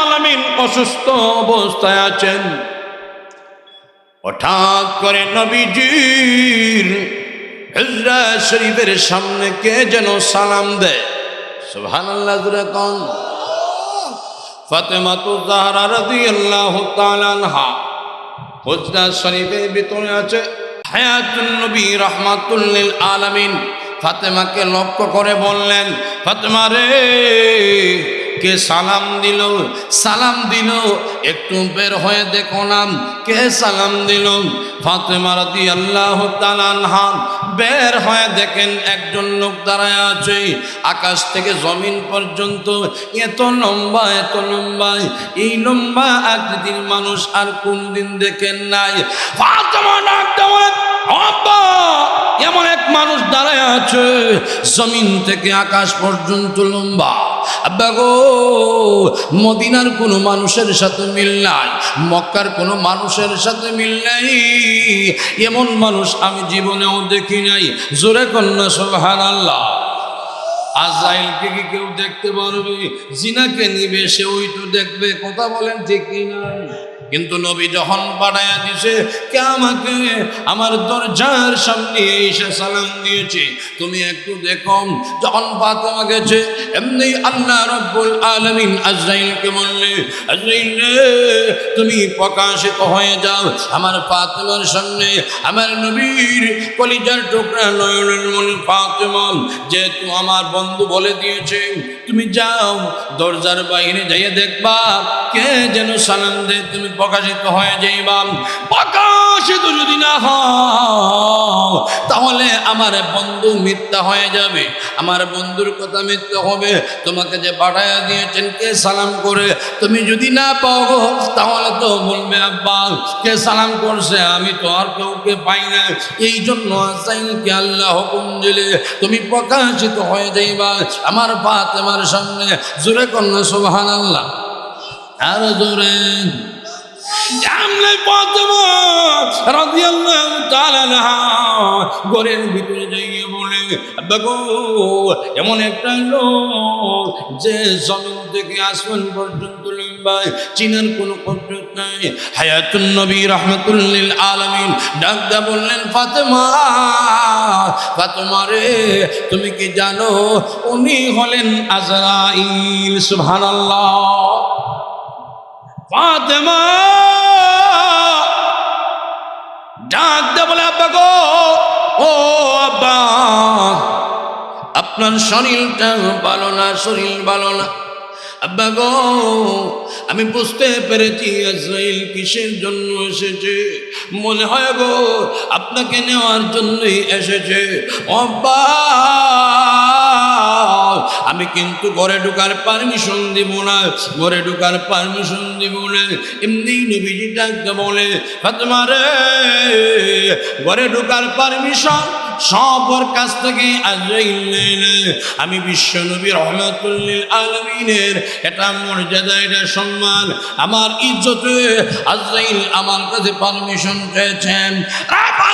আলামিন অসুস্থ অবস্থায় আছেন। হঠাৎ করে নবীজির হিজরা শরীফের সামনে কে যেন সালাম দেয়? সুবহান আল্লাহ কন। শরীফের ভিতরে আছে হায়াতুন নবী রহমাতুল্লিল আলামিন। ফাতেমাকে লক্ষ্য করে বললেন ফাতেমা রে কে সালাম দিল? সালাম দিল? একটু বের হয়ে দেখো নাম কে সালাম দিল? ফাতেমা রাদি আল্লাহ তালানহান বের হয়ে দেখেন একজন লোক দাঁড়ায় আছে। আকাশ থেকে জমিন পর্যন্ত এত লম্বা এত লম্বা এই লম্বা আকৃতির মানুষ আর কোন দিন দেখেন নাই। ফাতেমা ডাকতে বলেন, "আব্বা, এমন মানুষ দাঁড়ায় আছে, জমিন থেকে আকাশ পর্যন্ত লম্বা। আব্বা মদিনার কোনো মানুষের সাথে মিল নাই, মক্কার কোনো মানুষের সাথে মিল নাই। এমন মানুষ আমি জীবনেও দেখি নাই। জোরে কন্যা সোহান আল্লাহ আজরাইলকে কি কেউ দেখতে পারবে? জিনাকে নিবে সে তো দেখবে, কথা বলেন ঠিক কি না কিন্তু নবী যখন পাঠাইয়া দিছে কে আমাকে আমার দরজার সামনে এসে সালাম দিয়েছে। তুমি একটু দেখো, যখন ফাতেমা গেছে, এমনি আল্লাহ রব্বুল আলামিন আজরাইলকে বললে, আজরাইল তুমি প্রকাশিত হয়ে যাও। আমার ফাতেমার সামনে আমার নবীর কলিজার টুকরা নয়নের মনে ফাতেমা, যেহেতু আমার বন্ধু বলে দিয়েছে, তুমি যাও, দরজার বাইরে যাইয়ে দেখবা, কে যেন সালাম দে তুমি প্রকাশিত হয়ে যাইবা প্রকাশিত যদি না হও তাহলে আমার বন্ধু মিথ্যা হয়ে যাবে। আমার বন্ধুর কথা মিথ্যা হবে। তোমাকে যে পাঠাইয়া দিয়েছেন, কে সালাম করে? তুমি যদি না পাও তাহলে তো বলবে, আব্বা, কে সালাম করছে? আমি তো আর কাউকে পাই না। এই জন্য আসাইনকে আল্লাহ হুকুম দিলে, তুমি প্রকাশিত হয়ে যাইবা। আমার ফাতেমার সামনে জোরে কন্যা সুবহান আল্লাহ আর জোরে। আমলে ফাতেমা রাদিয়াল্লাহু তাআলা ঘরের ভিতরে যাইয়ে বলে গো এমন একটা লোক যে জমিন থেকে আসমান পর্যন্ত লম্বায়, চিনার কোনো কদ্রত নাই। হায়াতুন নবী রহমাতুল্লিল আলামিন ডাকদা বললেন, ফাতেমা ফাতেমা রে, তুমি কি জানো, উনি হলেন আজরাইল, সুবহানাল্লাহ। ফাতেমা, ডাক দে বলে, আব্বা গো, ও আব্বা, আপনার শরীরটা ভালো না, শরীর ভালো না। আব্বা গো, আমি বুঝতে পেরেছি আজরাইল কিসের জন্য এসেছে। মনে হয় গো, আপনাকে নেওয়ার জন্যই এসেছে। ও আব্বা আমি কিন্তু ঘরে ঢুকার পারমিশন দিব না, ঘরে ঢুকার পারমিশন দিব না। এমনি নবীজি ডাকতে বলে, ফাতেমা রে, ঘরে ঢুকার পারমিশন সবার কাছ থেকে আমি বিশ্ব নবী রহমাতুল্লিল আলমিনের এটা মর্যাদা, এটা সম্মান। আমার ইজ্জতে আজরাইল আমার কাছে পারমিশন পেয়েছেন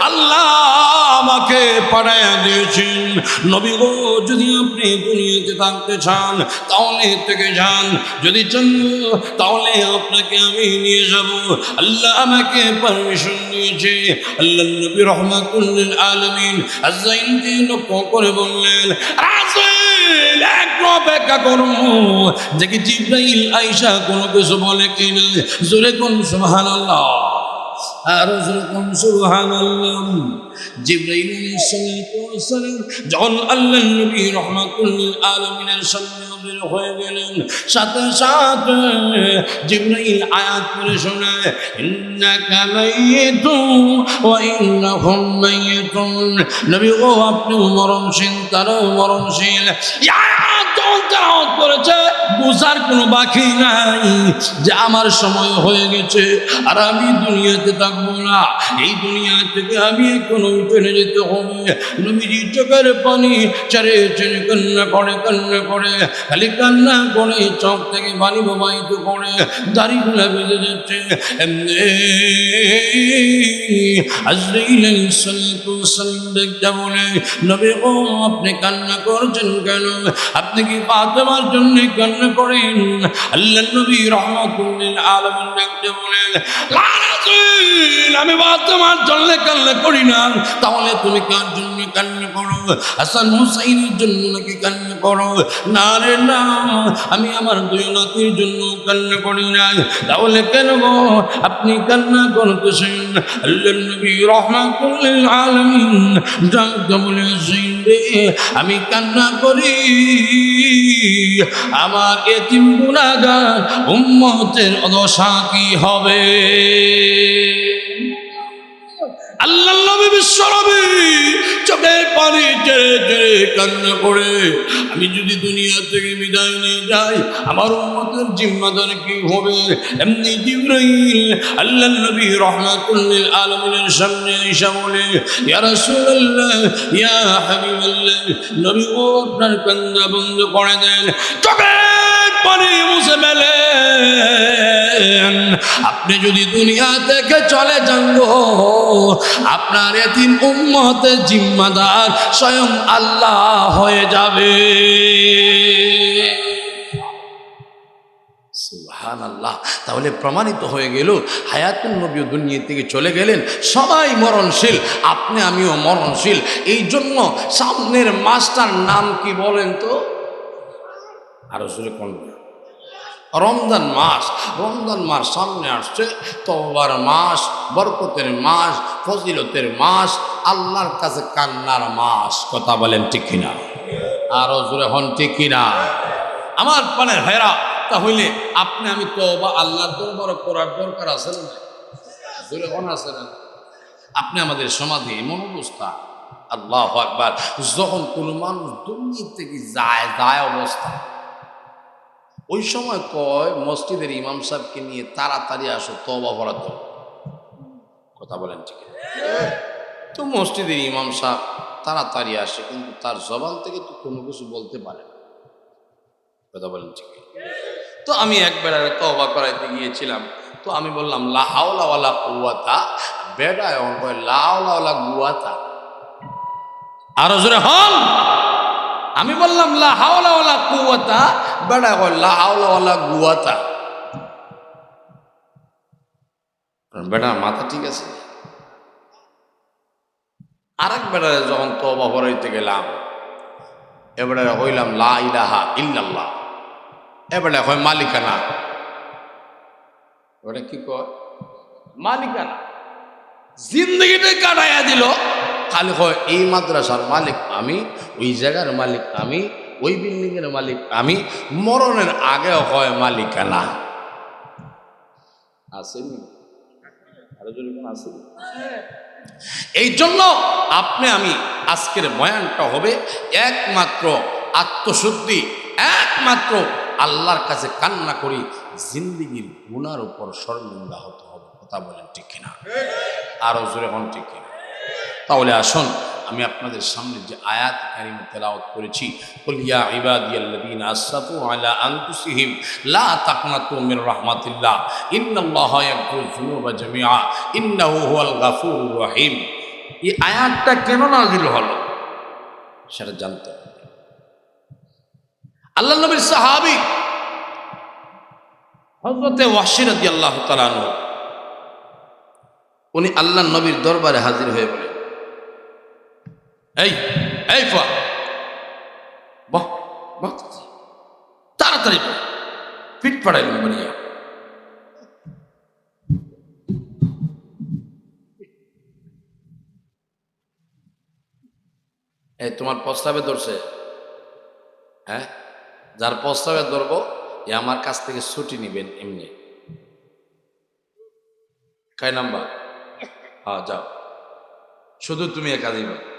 আল্লাহ আমাকে পাঠাইয়া দিয়েছেন। নবী গো, যদি আপনি দুনিয়াতে থাকতে চান, তাহলে থেকে যান। যদি চান তাহলে আপনাকে আমি নিয়ে যাব। আল্লাহ আমাকে পারমিশন দিয়েছে। আল্লাহ নবী রহমাতুল্লিল আলমিন আজাইনকে লক্ষ্য করে বললেন দেখি জিব্রাইল আইসা কোনো কিছু বলে কিনা। জোরে কোন সুবহানাল্লাহ। আর যেরকম সুবহানাল্লাহ জিব্রাইল আলাইহিস সালাতু ওয়াস সালাম যখন আল্লাহর নবী রহমাতুল লিল আলামিনের সামনে নাজিল হয়ে গেলেন, সাথে সাথে জিবরাইল আয়াত পড়ে শোনায়, ইন্নাকা মাইয়িতুন ওয়া ইন্নাহুম মাইয়িতুন নবী, ও আপনি মরণশীল, তারাও মরণশীল। ইয়া তেলাওয়াত করেছে, বুঝার কোনো বাকি নাই যে আমার সময় হয়ে গেছে আর আমি দুনিয়াতে থাকব না। এই দুনিয়া থেকে আমি কোনো যেতে হবে। নবীজি চোখের পানি করে করে, খালি কান্না করে চোখ থেকে পানি করে বেজে যাচ্ছে বলে, নবী ও, আপনি কান্না করছেন কেন? আপনি কি দেওয়ার জন্য গণ্য করেন। আল্লাহ নবী রহমাতুল্লিল আলামিন বলেন আমি ফাতেমার জন্য কান্না করি না। তাহলে তুমি কার জন্য কান্না করো? হাসান হুসাইনের জন্য নাকি কান্না করো। না রে, না, আমি আমার দুই নাতির জন্য কান্না করি না তাহলে কেন আপনি কান্না করতেছেন। আল্লাহ নবী রহমাতুল্লিল আলামিন জানতে বলে রে আমি কান্না করি। আমার এতিম গুণাগার উম্মতের অদশা কি হবে? আল্লাহ নবী বিশ্ব নবী চোখের পানি টেরে টেরে কান্না করে আমি যদি দুনিয়া থেকে বিদায় নিয়ে যাই আমার উম্মতের জিম্মাদার কি হবে? এমনি জিব্রাইল আল্লাহ নবী রহমাতুল্লিল আলমিনের সামনে এসে বলে ইয়া রাসূলুল্লাহ ইয়া হাবিবাল্লাহ নবী ও আপনার কান্না বন্ধ করে দেন চোখের পানি মুছে মেলে আপনি যদি দুনিয়া থেকে চলে যান গো, আপনার এতিম উম্মতের জিম্মাদার স্বয়ং আল্লাহ হয়ে যাবে। আল্লাহ তাহলে প্রমাণিত হয়ে গেল হায়াতুল নবী দুনিয়া থেকে চলে গেলেন, সবাই মরণশীল, আপনি আমিও মরণশীল। এই জন্য সামনের মাস্টার নাম কি বলেন তো? আরও জোরে কোন। রমজান মাস রমজান মাস সামনে আসছে তবার মাস, বরকতের মাস, ফজিলতের মাস, আল্লাহর কাছে কান্নার মাস, কথা বলেন ঠিক কিনা? আরও জোরে হন ঠিক কিনা? আমার পানের হেরা তাহলে আপনি আমি তো বা আল্লাহর দরবার করার দরকার আছে না জোরে হন আছে আপনি আমাদের সমাধি এমন অবস্থা, আল্লাহ আকবার, যখন কোনো মানুষ দুর্নীতি থেকে যায় যায় অবস্থা। ওই সময় কয়, মসজিদের ইমাম সাহেবকে নিয়ে তাড়াতাড়ি আসো তবা ভরা কথা বলেন ঠিক? তো মসজিদের ইমাম সাহেব তাড়াতাড়ি আসে, কিন্তু তার জবান থেকে তো কোনো কিছু বলতে পারে না। কথা বলেন ঠিক তো আমি একবার তবা করাইতে গিয়েছিলাম। তো আমি বললাম লাহাওলাওয়ালা কুয়াতা বেডা এমন কয় লাওলা গুয়াতা আরও জোরে হন। আমি বললাম লাহাওলাওয়ালা হাওলা ওয়ালা কুওয়াতা। বেড়া কয় লা হাওলা ওয়ালা গুয়াতা বেটা, মাথা ঠিক আছে? আরেক যখন গেলাম এবারে হইলাম লা ইলাহা ইল্লাল্লাহ। এবারে হয় মালিকানা। ওটা কি কয়? মালিকানা। জিন্দগিটাই কাটাইয়া দিল। খালি হয় এই মাদ্রাসার মালিক আমি, ওই জায়গার মালিক আমি ওই বিল্ডিং এর মালিক আমি, মরণের আগে হয় মালিকানা। আসেনি? এই জন্য আপনি আমি, আজকের বয়ানটা হবে একমাত্র আত্মশুদ্ধি, একমাত্র আল্লাহর কাছে কান্না করি, জিন্দিগির গুনার উপর শর্মিন্দা হতে হবে। কথা বলেন ঠিক কিনা? আরও জোরে হন ঠিক কিনা? তাহলে আসুন আমি আপনাদের সামনে যে আয়াত কারিমে তেলাওয়াত করেছি আলা লা ইয়াগফিরু যুনুবা জামিআ, ইন্নাহু হুয়াল গাফুরুর রহিম। এই আয়াতটা কেন হলো? সেটা জানতে আল্লাহ নবীর উনি আল্লাহ নবীর দরবারে হাজির হয়ে বলে এই এই ফা বাহ বাহ। তাড়াতাড়ি পিঠ পাড়াইলাম বানিয়া এই, তোমার প্রস্তাবে ধরছে। হ্যাঁ? যার প্রস্তাবে ধরবো, এ আমার কাছ থেকে ছুটি নিবেন এমনি। কয় নাম্বার? হ্যাঁ যাও। শুধু তুমি একা দিবে।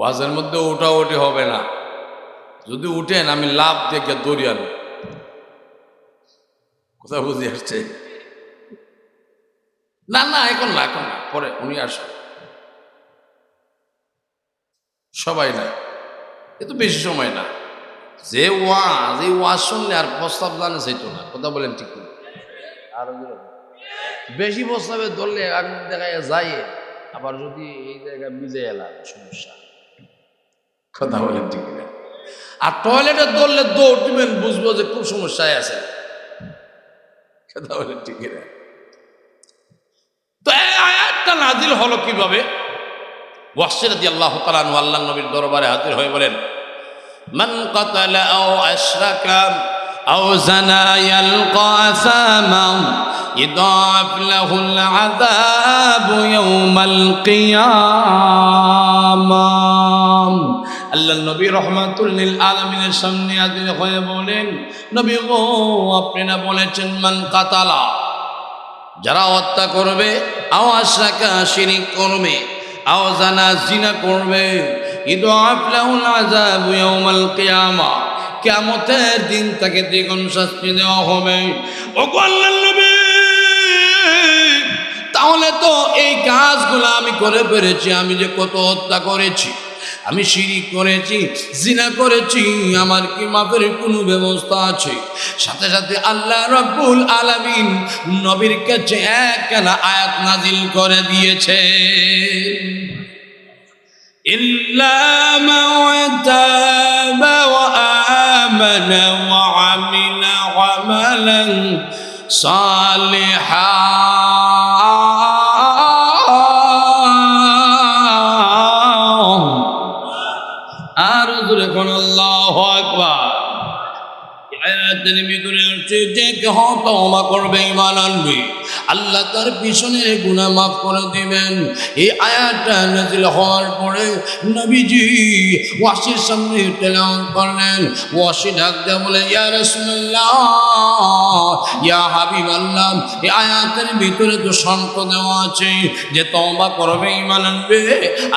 ওয়াজের মধ্যে ওটা ওটি হবে না। যদি উঠেন আমি লাভ দেখে দৌড়ি আনো কোথাও বুঝে আসছে? না না এখন না এখন না পরে উনি আসেন সবাই না এ তো বেশি সময় না। যে ওয়াজ এই ওয়াজ শুনলে আর প্রস্তাব জানে সেতো না কথা বলেন ঠিক করে। আরও বেশি প্রস্তাবে ধরলে আগুন দেখা যায় আবার যদি এই জায়গায় মিজে এলাম সমস্যা। কথা বলেন ঠিক না আর টয়লেটে ধরলে দৌড় দিবেন বুঝবো যে খুব সমস্যায় আছে কথা বলেন ঠিক না তো এই আয়াতটা নাজিল হলো কিভাবে ওয়াসির দি আল্লাহ তালানু আল্লাহ নবীর দরবারে হাজির হয়ে বলেন من قتل أو أشرك أو زنى يلقى أثاما يضاعف له العذاب يوم القيامة আল্লাহ নবী রহমাতুল্লিল আলমিনের সামনে হাজির হয়ে বলেন, নবী গো, আপনি না বলেছেন, মান কাতালা যারা হত্যা করবে আও আশরাকা শিরিক করবে আও জানা করবে। ঈদ আফলাহুল আযাব ইয়াউমাল কিয়ামা। কিয়ামতের দিন তাকে দ্বিগুণ শাস্তি দেওয়া হবে। ও আল্লাহর তাহলে তো এই কাজগুলো আমি করে পেরেছি আমি যে কত হত্যা করেছি। আমি শিরিক করেছি জিনা করেছি আমার কি মাপের কোনো ব্যবস্থা আছে সাথে সাথে আল্লাহ রব্বুল আলামিন নবীর কাছে একখানা আয়াত নাজিল করে দিয়েছে إلا من تاب وآمن وعمل عملا صالحا আসছে যে কেহ তওবা করবে ইমান আনবে। আল্লাহ তার পিছনের গুনাহ মাফ করে দিবেন। এই আয়াতটা নাজিল হওয়ার পরে নবীজি ওয়াসির সামনে তেলাওয়াত করলেন। ওয়াসি ডাক দেয়া বলে, ইয়া রাসূলুল্লাহ, ইয়া হাবিবাল্লাহ, এই আয়াতের ভিতরে তো শর্ত দেওয়া আছে যে তওবা করবে ইমান আনবে।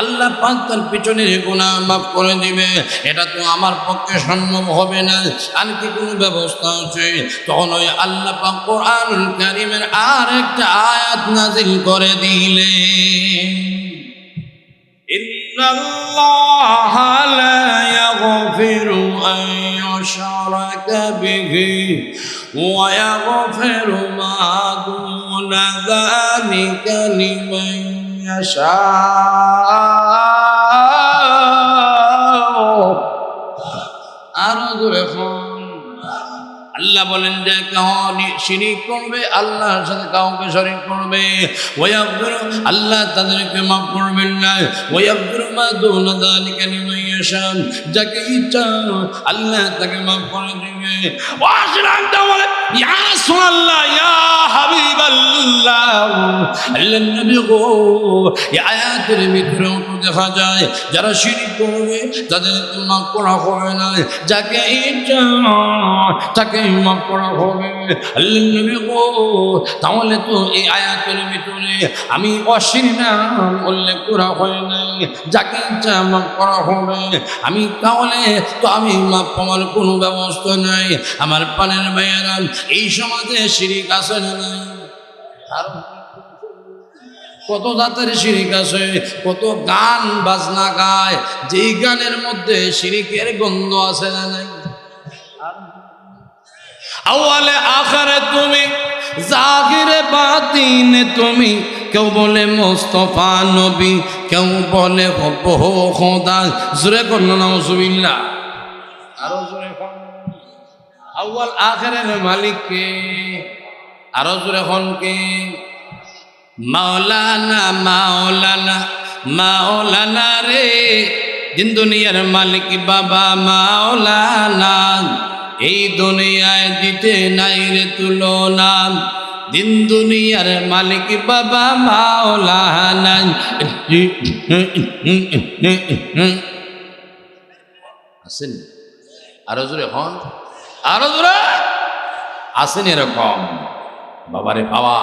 আল্লাহ পাক তার পিছনের গুনাহ মাফ করে দিবে। এটা তো আমার পক্ষে সম্ভব হবে না। আর কি কোনো ব্যবস্থা আছে? তখন ওই আল্লাহ পাক কোরআনুল কারীমের আর আর একটা আয়াত নাজিল করে দিলে। ইন্নাল্লাহ লা ইয়াগফিরু আন ইউশরাকা বিহি ওয়া ইয়াগফিরু মা দুনা যালিকা লিমান আল্লাহ বলেন যে শিরিক করবে, আল্লাহর সাথে কাউকে শরিক করবে। আল্লাহ তাদেরকে মাফ করবেন না। যালিকা লিমান যাকে ইচ্ছা আল্লাহ তাকে মাফ করে দিবে। বলে, ইয়া রাসূলুল্লাহ, ইয়া হাবিবাল্লাহ। আল্লাহ নবী গো, এই আয়াতের দেখা যায়, যারা শিরিক করবে তাদের মাফ করা হবে না। যাকে ইচ্ছা, তাকে মাফ করা হবে। গো তাহলে তো এই আয়াতের ভিতরে আমি অশ্লীল নাম উল্লেখ করা হয় নাই, যাকে ইচ্ছা মাফ করা হবে। আমি তাহলে তো আমি মাফ পাওয়ার কোনো ব্যবস্থা নাই। আমার পানের ভাইয়েরা, এই সমাজে শিরিক আছে নাই? কত জাতের শিরিক আছে, কত গান বাজনা গায়, যেই গানের মধ্যে শিরিকের গন্ধ আছে না নাই? আওয়ালে আখারে তুমি, জাহিরে বাতিনে তুমি। কেউ বলে মোস্তফা নবী, কেউ বলে হব খোদা। জোরে করল না সুবিল্লা আরও জোরে আউয়াল আখেরের মালিক কে আরও জোরে কোন কে? মাওলানা মাওলানা মাওলানা রে। দিন দুনিয়ার মালিক বাবা মাওলানা। এই দুনিয়ায় দিতে নাই রে তুলনা দিন দুনিয়ার মালিক বাবা মাওলানা আছেন আরও জোরে হন। আরও জোরে। আসেন এরকম। বাবারে বাবা,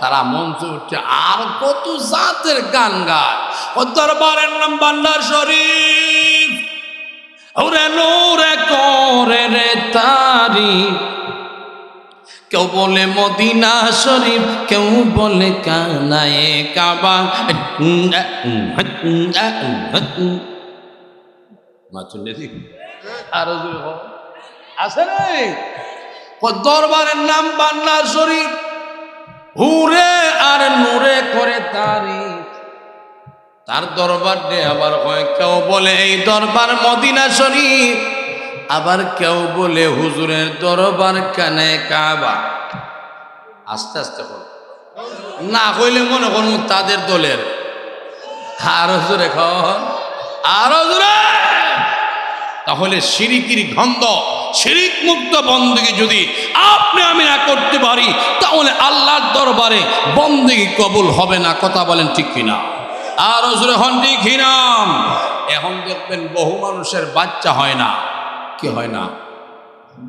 তারা মঞ্চে উঠছে আর কত জাতের গান গায়। ও দরবারের নাম বান্ডার শরীফ। ওরে নূরে করে রে তারি। কেউ বলে মদিনা শরীফ, কেউ বলে কানায়ে কাবা। আরও দরবারের নাম বান্নার শরীফ। হুরে আর নূরে করে তারি। তার দরবার দিয়ে আবার হয়, কেউ বলে এই দরবার মদিনা শরীফ, আবার কেউ বলে হুজুরের দরবার কানে কাবা। আস্তে আস্তে হল না হইলে মনে করুন তাদের দলের। আর জোরে খন, আরও জোরে তাহলে সিরিকির গন্ধ শিরিক মুক্ত বন্দী যদি আপনি আমি না করতে পারি, তাহলে আল্লাহর দরবারে বন্দী কবুল হবে না, কথা বলেন ঠিক কিনা? আর জোরে হন ঠিক এখন দেখবেন বহু মানুষের বাচ্চা হয় না। কি হয় না?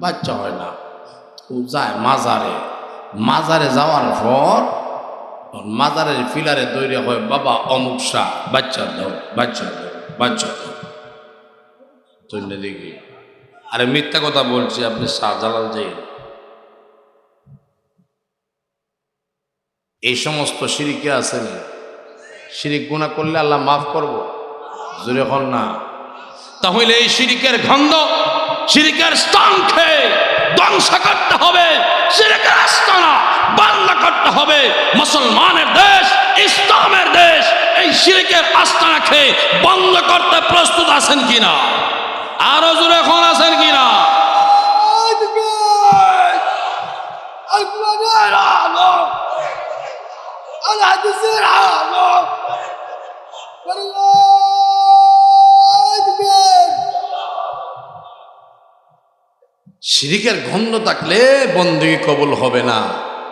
বাচ্চা হয় না। ও যায় মাজারে। মাজারে যাওয়ার পর মাজারের ফিলারে তৈরি হয়, বাবা, অমুক শাহ, বাচ্চা দাও বাচ্চা দাও বাচ্চা দাও। চলে দেখি আরে মিথ্যা কথা বলছি, আপনি শাহজালাল যে এই সমস্ত সিরিকে আছেন। শিরিক গুণা করলে আল্লাহ মাফ করব। জোরে হন না। তাহলে এই শিরিকের গন্ধ, শিরিকের স্থান খেয়ে ধ্বংস করতে হবে। শিরিকের আস্তানা বন্ধ করতে হবে। মুসলমানের দেশ, ইসলামের দেশ, এই শিরিকের আস্তানা খেয়ে বন্ধ করতে প্রস্তুত আছেন কিনা? আরও জোরে এখন আছেন কিনা? শিরিকের গন্ধ থাকলে বন্দী কবুল হবে না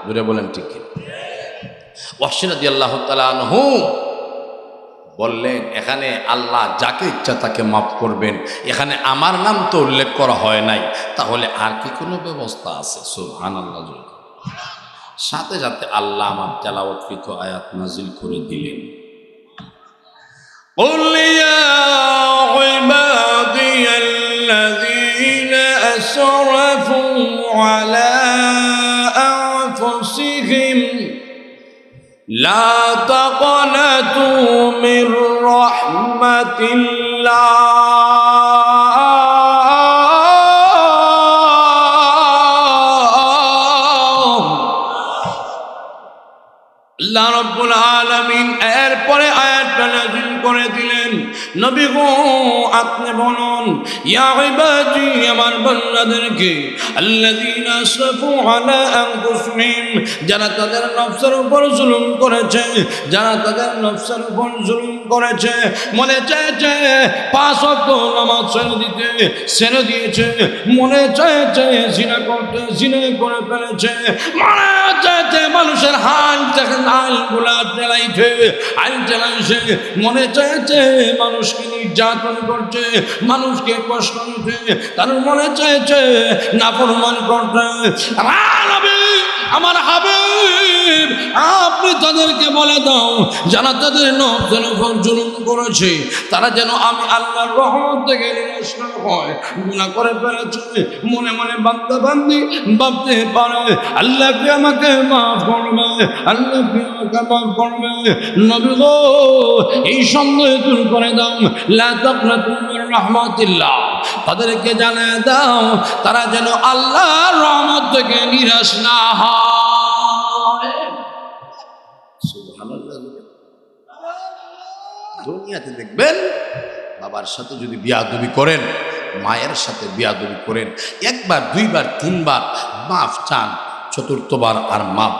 দূরে বলেন ঠিক ওয়াসিরাদি আল্লাহ তালু বললেন এখানে আল্লাহ যাকে ইচ্ছা তাকে মাফ করবেন এখানে আমার নাম তো উল্লেখ করা হয় নাই তাহলে আর কি কোনো ব্যবস্থা আছে সুহান আল্লাহ সাথে সাথে আল্লাহ আমার তেলাওয়াতকৃত আয়াত নাজিল করে দিলেন قل يا عبادي الذين أسرفوا على أنفسهم. لا تقنطوا من رحمة الله. নবী গো, আপনি বলুন, ইয়া আমার বান্দাদেরকে, আল্লাযীনা যারা তাদের নফসের উপর জুলুম করেছে, যারা তাদের নফসের উপর জুলুম করেছে, মনে চেয়েছে, পাঁচ ওয়াক্ত নামাজ ছেড়ে দিতে, ছেড়ে দিয়েছে, মনে চেয়েছে, জিনা করতে, জিনে করে ফেলেছে, মনে চেয়েছে, মানুষের হাল থেকে গুলা চালাইছে আইন চালাইছে মনে চাইছে মানুষকে নির্যাতন করছে মানুষকে কষ্ট দিতে তার মনে চাইছে নাফরমান করছে। আমার হাবি। হাবিব আপনি তাদেরকে বলে দাও, যারা তাদের নফসের উপর জুলুম করেছে, তারা যেন আমি আল্লাহর রহমত থেকে হয়। গুণা করে ফেলেছে, মনে মনে বান্দা বান্দি ভাবতে পারে আল্লাহকে আমাকে মাফ করবে? আল্লাহকে আমাকে মাফ করবে? নবী এই সন্দেহ দূর করে দাও। লা তাকনাতু মির রাহমাতিল্লাহ। তাদেরকে জানিয়ে দাও, তারা যেন আল্লাহর রহমত থেকে নিরাশ না হয়। দুনিয়াতে দেখবেন বাবার সাথে যদি বিয়াদবি করেন, মায়ের সাথে বিয়াদবি করেন, একবার, দুইবার, তিনবার মাফ চান, চতুর্থবার আর মাফ